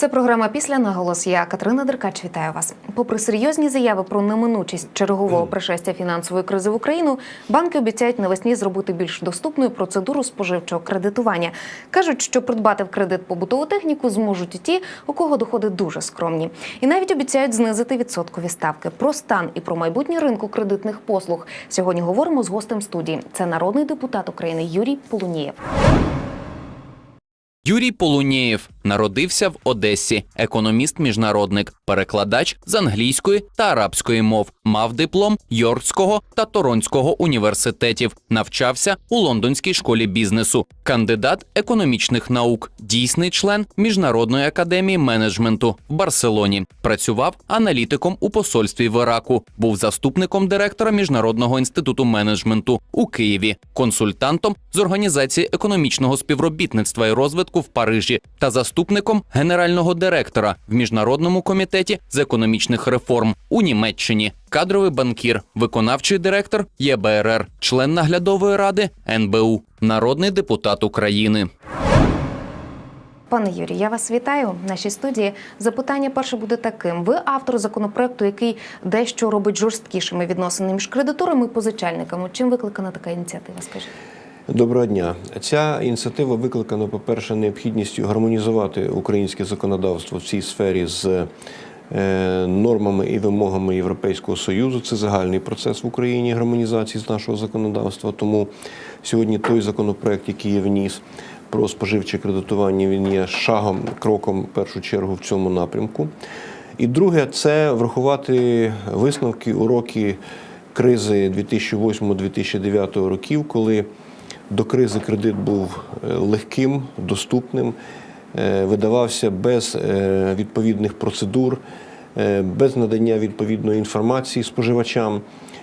Це програма після наголос. Я Катерина Деркач. Вітаю вас. Попри серйозні заяви про неминучість чергового пришестя фінансової кризи в Україну, банки обіцяють навесні зробити більш доступною процедуру споживчого кредитування. кажуть, що придбати в кредит побутову техніку зможуть і ті, у кого доходи дуже скромні, і навіть обіцяють знизити відсоткові ставки. Про стан і про майбутнє ринку кредитних послуг сьогодні говоримо з гостем студії. Це народний депутат України Юрій Полунієв. Юрій Полунєєв народився в Одесі, економіст-міжнародник, перекладач з англійської та арабської мов, мав диплом Йоркського та Торонського університетів, навчався у Лондонській школі бізнесу, кандидат економічних наук, дійсний член Міжнародної академії менеджменту в Барселоні. Працював аналітиком у посольстві в Іраку, був заступником директора Міжнародного інституту менеджменту у Києві, консультантом з організації економічного співробітництва і розвитку в Парижі та заступником генерального директора в міжнародному комітеті з економічних реформ у Німеччині, кадровий банкір, виконавчий директор ЄБРР, член наглядової ради НБУ, народний депутат України. Пане Юрій, я вас вітаю в нашій студії. Запитання перше буде таким: ви автор законопроекту, який дещо робить жорсткішими відносини між кредиторами і позичальниками. Чим викликана така ініціатива? Скажіть? Доброго дня. Ця ініціатива викликана, по-перше, необхідністю гармонізувати українське законодавство в цій сфері з е, нормами і вимогами Європейського союзу. Це загальний процес в Україні гармонізації з нашого законодавства. Тому сьогодні той законопроект, який я вніс про споживче кредитування, він є шагом, кроком в першу чергу в цьому напрямку. І друге, це врахувати висновки, уроки кризи 2008-2009 років, коли до кризи кредит був е, легким, доступним, е, видавався без е, відповідних процедур, без надання відповідної інформації споживачам.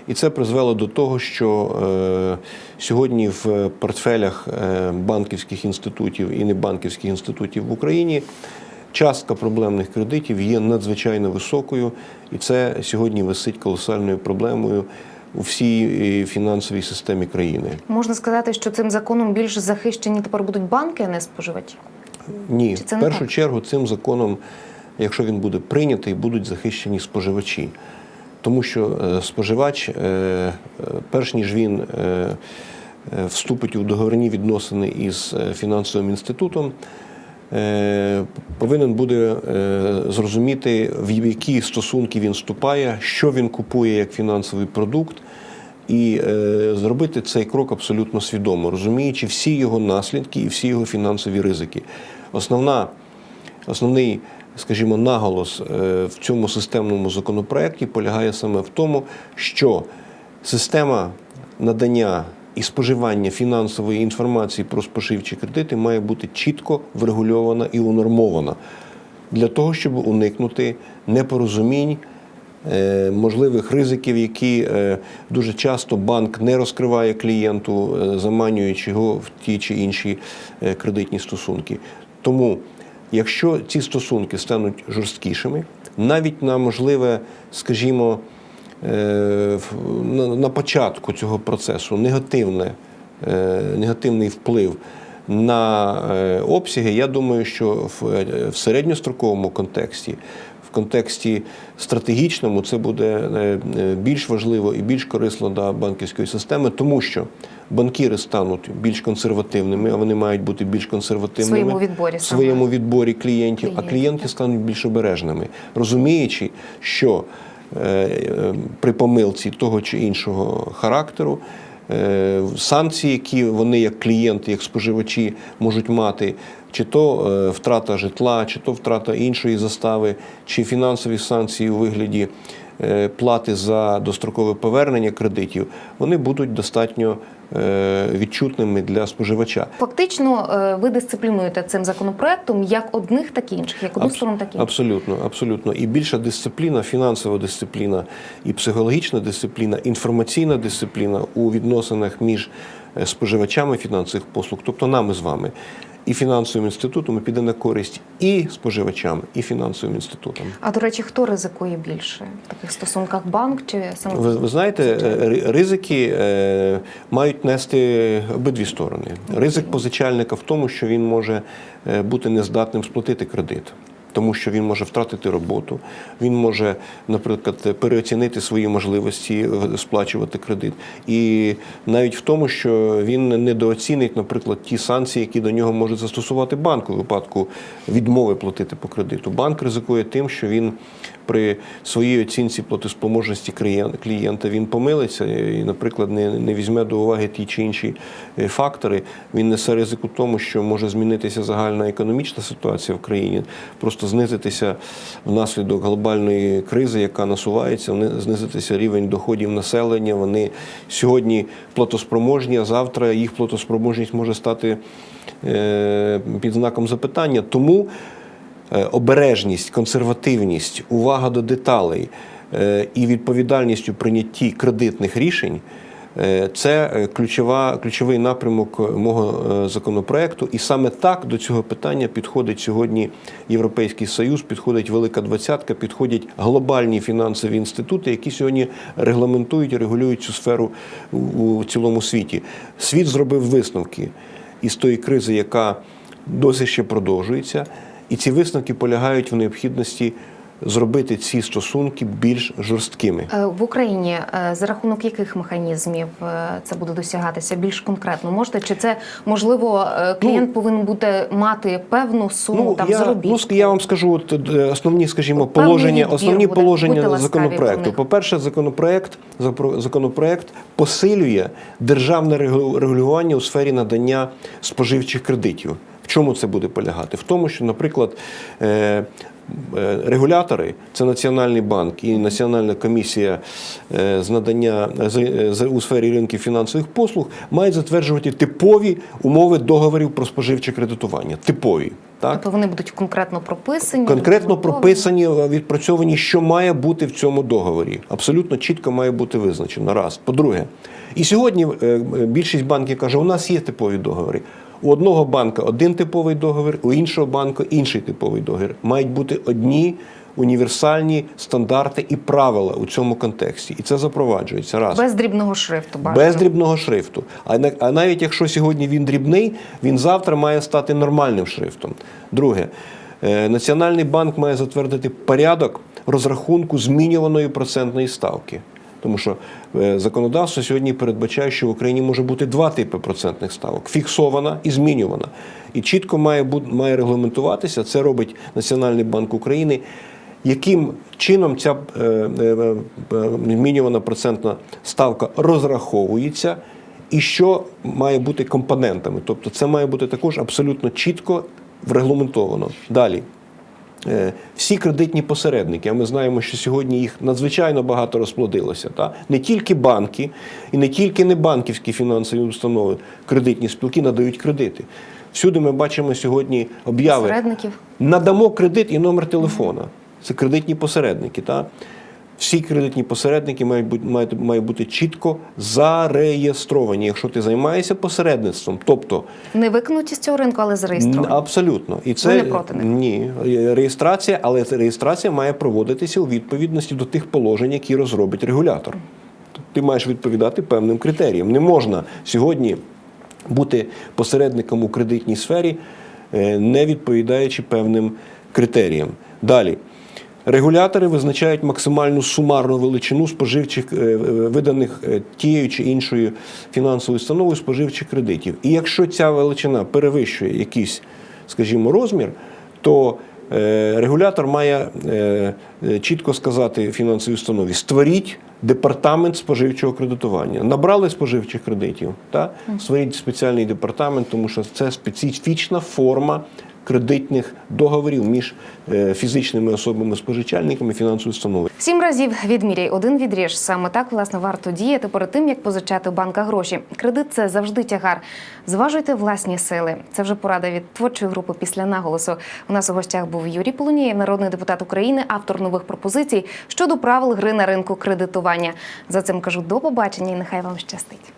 І це призвело до того, що сьогодні в портфелях банківських інститутів і небанківських інститутів в Україні частка проблемних кредитів є надзвичайно високою, і це сьогодні висить колосальною проблемою у всій е, фінансовій системі країни. Можна сказати, що цим законом більш захищені тепер будуть банки, а не споживачі. Ні, це в першу так? чергу цим законом, якщо він буде прийнятий, будуть захищені споживачі. Тому що е, споживач, е, перш ніж він вступить у договірні відносини із фінансовим інститутом, повинен буде е, зрозуміти, в які стосунки він вступає, що він купує як фінансовий продукт, і е, зробити цей крок абсолютно свідомо, розуміючи всі його наслідки і всі його фінансові ризики. Основна, основний, скажімо, наголос е, в цьому системному законопроекті полягає саме в тому, що система надання і споживання фінансової інформації про споживчі кредити має бути чітко врегульована і унормована для того, щоб уникнути непорозумінь. е, Можливих ризиків, які е, дуже часто банк не розкриває клієнту, е, заманюючи його в ті чи інші кредитні стосунки. Тому, якщо ці стосунки стануть жорсткішими, навіть на можливе, скажімо, на- на початку цього процесу негативне, е, негативний вплив на е, обсяги, я думаю, що в, е, середньостроковому контексті, в контексті стратегічному, це буде е, е, більш важливо і більш корисно для банківської системи, тому що банкіри стануть більш консервативними, а вони мають бути більш консервативними своєму відборі своєму відборі клієнтів, а клієнти стануть більш обережними, розуміючи, що е, е, при помилці того чи іншого характеру. е, Санкції, які вони як клієнти, як споживачі можуть мати, чи то е, втрата житла, чи то втрата іншої застави, чи фінансові санкції у вигляді е, плати за дострокове повернення кредитів, вони будуть достатньо е, відчутними для споживача. Фактично, е, ви дисциплінуєте цим законопроектом як одних, так і інших, як одну Абс- сторону, так і. Абсолютно, абсолютно. І більша дисципліна, фінансова дисципліна, і психологічна дисципліна, інформаційна дисципліна у відносинах між е, споживачами фінансових послуг, тобто нами з вами. І фінансовим інститутом піде на користь і споживачам, і фінансовим інститутам. А до речі, хто ризикує більше в таких стосунках? Банк чи саме Ви, ви знаєте, е, ризики е, мають нести обидві сторони. Ризик позичальника в тому, що він може е, бути нездатним сплатити кредит. Тому що він може втратити роботу, він може, наприклад, переоцінити свої можливості е, сплачувати кредит, і навіть в тому, що він недооцінить, наприклад, ті санкції, які до нього може застосувати банк у випадку відмови платити по кредиту. Банк ризикує тим, що він при своїй оцінці платоспроможності клієнта він помилиться і, наприклад, не, не візьме до уваги ті чи інші е, фактори. Він несе ризику тому, що може змінитися загальна економічна ситуація в країні, просто знизитися внаслідок глобальної кризи, яка насувається, знизитися рівень доходів населення. Вони сьогодні платоспроможні, а завтра їх платоспроможність може стати е, під знаком запитання. Тому обережність, консервативність, увага до деталей е, і відповідальність у прийнятті кредитних рішень. е, Це е, ключова, ключовий напрямок е, мого е, законопроекту, і саме так до цього питання підходить сьогодні Європейський Союз, підходить Велика Двадцятка, підходять глобальні фінансові інститути, які сьогодні регламентують і регулюють цю сферу у цілому світі. Світ зробив висновки із тої кризи, яка досі ще продовжується. І ці висновки полягають в необхідності зробити ці стосунки більш жорсткими. Е, В Україні е, за рахунок яких механізмів е, це буде досягатися більш конкретно? Можете чи це можливо клієнт повинен бути мати певну суму там Ну, я, заробітку? ну, я вам скажу от, основні, скажімо, певний положення, основні буде. Положення ласкаві законопроекту. По-перше, законопроект, запро- законопроект посилює державне регу- регулювання у сфері надання споживчих кредитів. В чому це буде полягати? В тому, що, наприклад, е, е, регулятори, це Національний банк і Національна комісія е, з надання у сфері ринків фінансових послуг, мають затверджувати типові умови договорів про споживче кредитування. Типові. Так? Тобто вони будуть конкретно прописані, Конкретно прописані, відпрацьовані, що має бути в цьому договорі. Абсолютно чітко має бути визначено. Раз. По-друге, і сьогодні більшість банків каже, у нас є типові договори. У одного банка один типовий договір, у іншого банку інший типовий договір. Мають бути одні універсальні стандарти і правила у цьому контексті. І це запроваджується. Раз. без дрібного шрифту. Бажано. Без дрібного шрифту. А, а навіть якщо сьогодні він дрібний, він завтра має стати нормальним шрифтом. Друге, е, Національний банк має затвердити порядок розрахунку змінюваної процентної ставки. Тому що е, законодавство сьогодні передбачає, що в Україні може бути два типи процентних ставок: фіксована і змінювана. І чітко має має регламентуватися. Це робить Національний банк України. Яким чином ця е, е, змінювана процентна ставка розраховується, і що має бути компонентами? Тобто, це має бути також абсолютно чітко врегламентовано. Далі. Е, Всі кредитні посередники, а ми знаємо, що сьогодні їх надзвичайно багато розплодилося. Та? Не тільки банки і не тільки небанківські фінансові установи, кредитні спілки надають кредити. Всюди ми бачимо сьогодні обяви Посередників. надамо кредит і номер телефона. Це кредитні посередники. Та? Всі кредитні посередники мають бути, мають, мають бути чітко зареєстровані, якщо ти займаєшся посередництвом. Тобто Не викинуті з цього ринку, але зареєстровані. Абсолютно. І це Ви не проти них? ні, реєстрація, але реєстрація має проводитися у відповідності до тих положень, які розробить регулятор. Ти маєш відповідати певним критеріям. Не можна сьогодні бути посередником у кредитній сфері, е, не відповідаючи певним критеріям. Далі. Регулятори визначають максимальну сумарну величину споживчих е, е, виданих е, тією чи іншою фінансовою установою споживчих кредитів. І якщо ця величина перевищує якийсь, скажімо, розмір, то регулятор має чітко сказати фінансовій установі: створіть департамент споживчого кредитування. Набрали споживчих кредитів, та створіть спеціальний департамент, тому що це специфічна форма кредитних договорів між е, фізичними особами спожичальниками фінансової установи. Сім разів відміряй, один відріж. Саме так власне варто діяти перед тим, як позичати у банка гроші. Кредит це завжди тягар. Зважуйте власні сили. Це вже порада від творчої групи після наголосу. У нас у гостях був Юрій Полунієв, народний депутат України, автор нових пропозицій щодо правил гри на ринку кредитування. За цим кажу до побачення і нехай вам щастить.